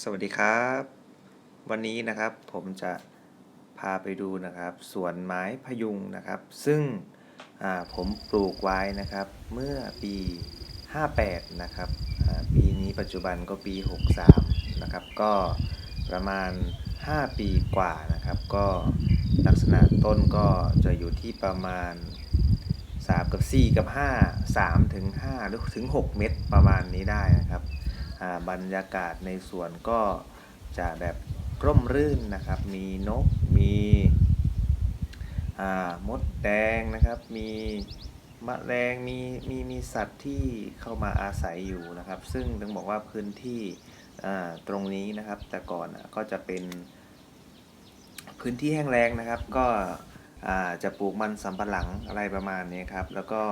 สวัสดีครับ วันนี้นะครับผมจะพาไปดูนะครับสวนไม้พยุงนะครับ ซึ่งผมปลูกไว้นะครับเมื่อปี 58 นะครับปีนี้ปัจจุบันก็ปี 63 นะครับ ก็ประมาณ 5 ปีกว่านะครับ ก็ลักษณะต้นก็จะอยู่ที่ประมาณ 3 กับ 4 กับ 5 3 ถึง 5 หรือถึง 6 เม็ดประมาณนี้ได้นะครับ บรรยากาศในสวนก็จะแบบร่มรื่นนะครับ มีนก มีมดแดงนะครับ มีมแมลงมีมีมีสัตว์ที่เข้ามาอาศัยอยู่นะครับ ซึ่งต้องบอกว่าพื้นที่ตรงนี้นะครับ แต่ก่อนก็จะเป็นพื้นที่แห้งแล้งนะครับ ก็จะปลูกมันสำปะหลังอะไรประมาณนี้ครับ แล้วก็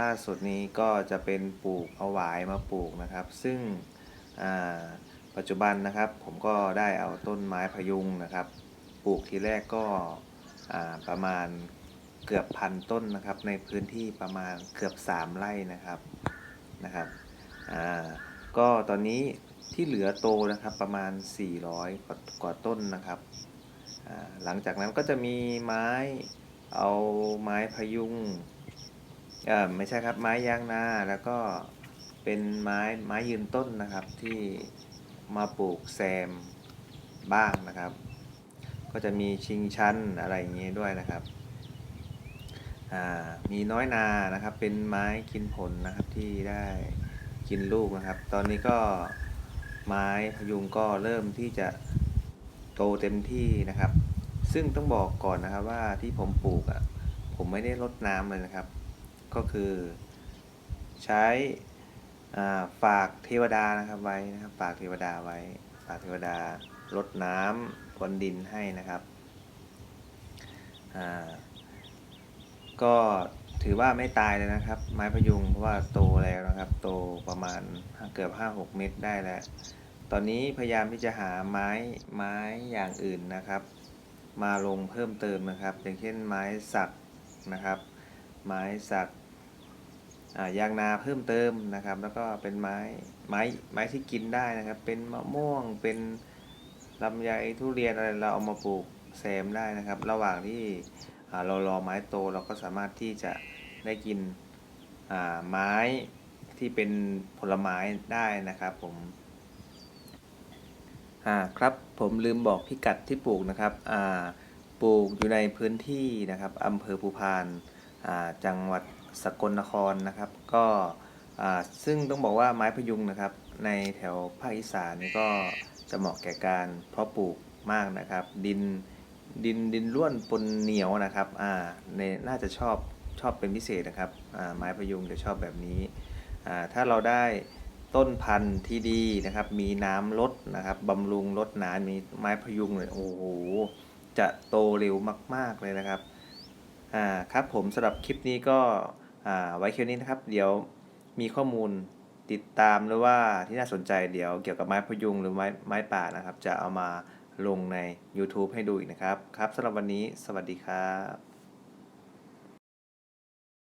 ล่าสุดนี้ก็จะเป็นปลูกเอาหวายมาปลูกนะครับ ซึ่งปัจจุบันนะครับผมก็ได้เอาต้นไม้พยุงนะครับ ปลูกทีแรกก็ประมาณเกือบพันต้นนะครับ ในพื้นที่ประมาณเกือบ 3 ไร่นะครับนะครับก็ตอนนี้ที่เหลือโตนะครับประมาณ 400 กว่ากว่าต้นนะครับหลังจากนั้นก็จะมีไม้เอาไม้พยุง เออไม่ใช่ครับไม้ยางนาแล้วก็เป็นไม้ไม้ยืนต้นนะครับที่มาปลูกแซมบ้างนะครับ ก็จะมีชิงชันอะไรอย่างเงี้ยด้วยนะครับอ่ามีน้อยนานะครับเป็นไม้กินผลนะครับที่ได้กินลูกนะครับ ตอนนี้ก็ไม้พยุงก็เริ่มที่จะโตเต็มที่นะครับ ซึ่งต้องบอกก่อนนะครับว่าที่ผมปลูกอะ่ะผมไม่ได้รดน้ำเลยนะครับ ก็คือใช้ฝากเทวดานะครับไว้นะครับฝากเทวดาไว้ ฝากเทวดารดน้ำพรวนดินให้นะครับก็ถือว่าไม่ตายเลยนะครับ ไม้พยุงเพราะว่าโตแล้วนะครับ โตประมาณเกือบ 5-6 เมตรได้แล้ว ตอนนี้พยายามที่จะหาไม้ไม้อย่างอื่นนะครับ มาลงเพิ่มเติมนะครับ อย่างเช่นไม้สักนะครับ ไม้สักยางนาเพิ่มเติมนะครับ แล้วก็เป็นไม้ไม้ไม้ที่กินได้นะครับ เป็นมะม่วงเป็นลำไยทุเรียนอะไรเราเอามาปลูกแซมได้นะครับ ระหว่างที่เรารอไม้โตเราก็สามารถที่จะได้กินไม้ที่เป็นผลไม้ได้นะครับผมอ่าครับผมลืมบอกพิกัดที่ปลูกนะครับอ่าปลูกอยู่ในพื้นที่นะครับอำเภอภูพาน จังหวัดสกลนครนะครับ ก็ซึ่งต้องบอกว่าไม้พยุงนะครับ ในแถวภาคอีสานนี่ก็จะเหมาะแก่การเพาะปลูกมากนะครับ ดินดินดินร่วนปนเหนียวนะครับอ่าในน่าจะชอบชอบเป็นพิเศษนะครับอ่าไม้พยุงจะชอบแบบนี้อ่าถ้าเราได้ต้นพันธุ์ที่ดีนะครับ มีน้ำลดนะครับบำรุงลดหนามีไม้พยุงเลยโอ้โหจะโตเร็วมาก ๆเลยนะครับ อ่าครับผมสำหรับคลิปนี้ก็อ่าไว้แค่นี้นะครับ เดี๋ยวมีข้อมูลติดตามหรือว่าที่น่าสนใจเดี๋ยวเกี่ยวกับไม้พยุงหรือไม้ไม้ป่านะครับ จะเอามาลงใน YouTube ให้ดูอีกนะครับ ครับสำหรับวันนี้สวัสดีครับ